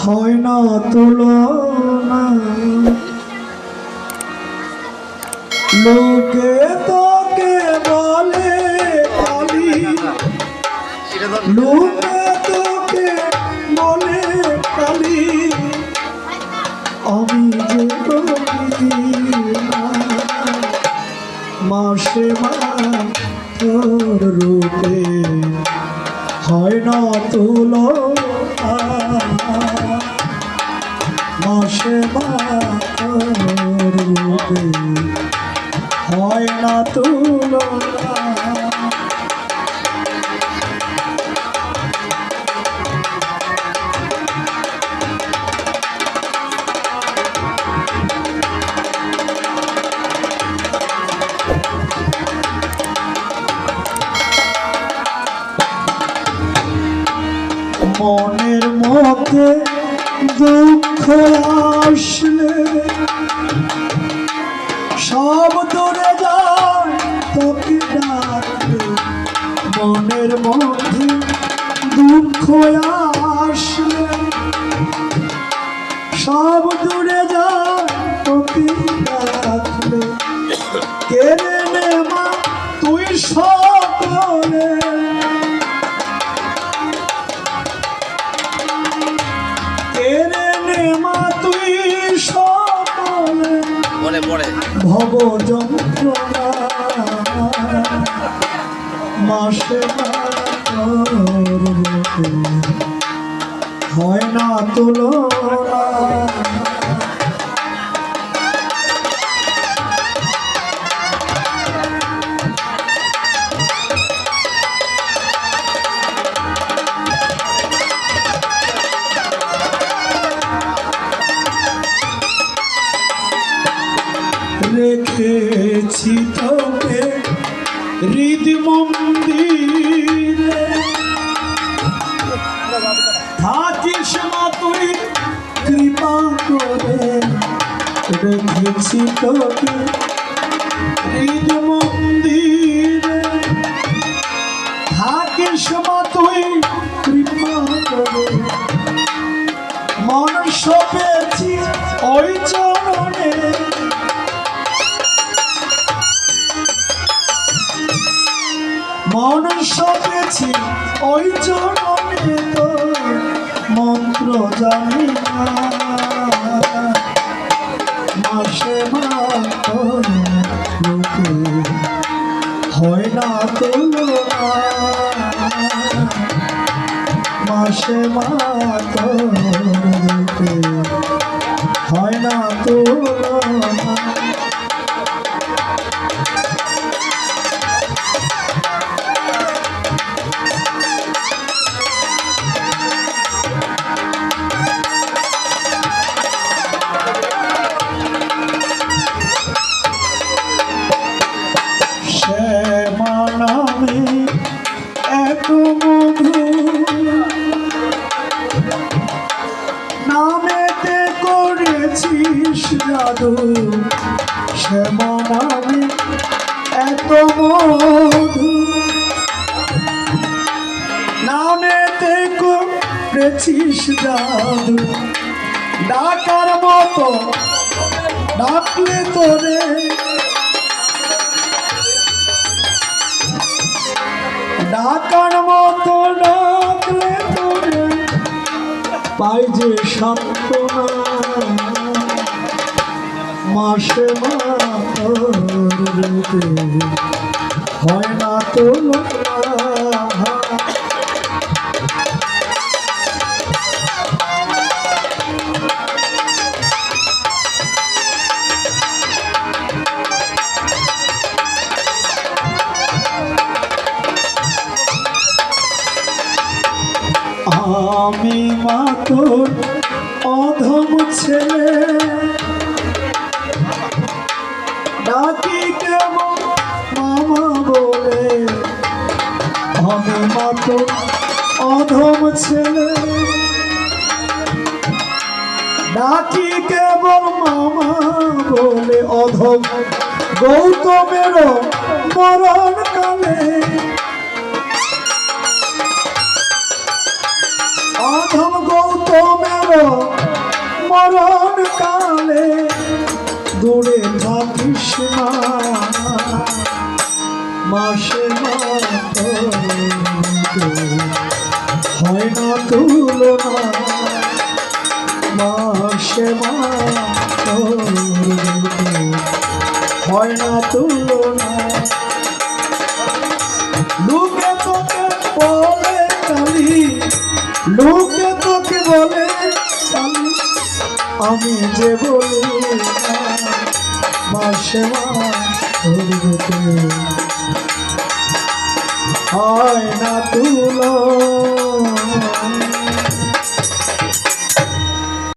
হয় না তুলনা। লোকে তোকে বলে কালী লোকে তোকে বলে কালী আমি যে মাসে তোর রূপে হয় না তুলো মাসে তোর রূপে হয় না তুলো মনের মধ্যে দুঃখ আসলে সব দূরে যায়, তোকে ডাকবে মনের মধ্যে দুঃখ আসলে সব দূরে যায়, তোকে ডাকলে কেড়ে তুই সকলে। পরে মাসে হয় না তুলনা। তোকে হৃদ মন্দিরে। থাকিস মা তুই, কৃপা করে। রেখেছি তোকে হৃদ মন্দিরে। থাকিস মা তুই, কৃপা করে। মন সপেছি ওই চরণে মন সপেছি, ওই তো মন্ত্র জানি না। মাসে মাতে হয় না তুলনা মাসে মাতে হয় না তুলনা শ্যামা নামে এত মধু। নামেতে করেছিস জাদু। ডাকার মতো ডাকলে তোরে। ডাকার মতো ডাকলে তোরে। পাই যে সান্ত্বনা। মাসে মাতে হয় না তো আমি মা তোর অধম ছেলে। ডাকিতে মামা বলে? আমি মাত্র অধম ছেলে। ডাকি কেবল মামা বলে, অধম গৌতমের মরণ কালে অধম গৌতমের মরণ কালে না তুলনা মাসে মাতো হয় না তুলনা। লোকে তোকে বলে কালি। লোকে তোকে বলে কালি। আমি যে বলি না মাসে হয় না তুলো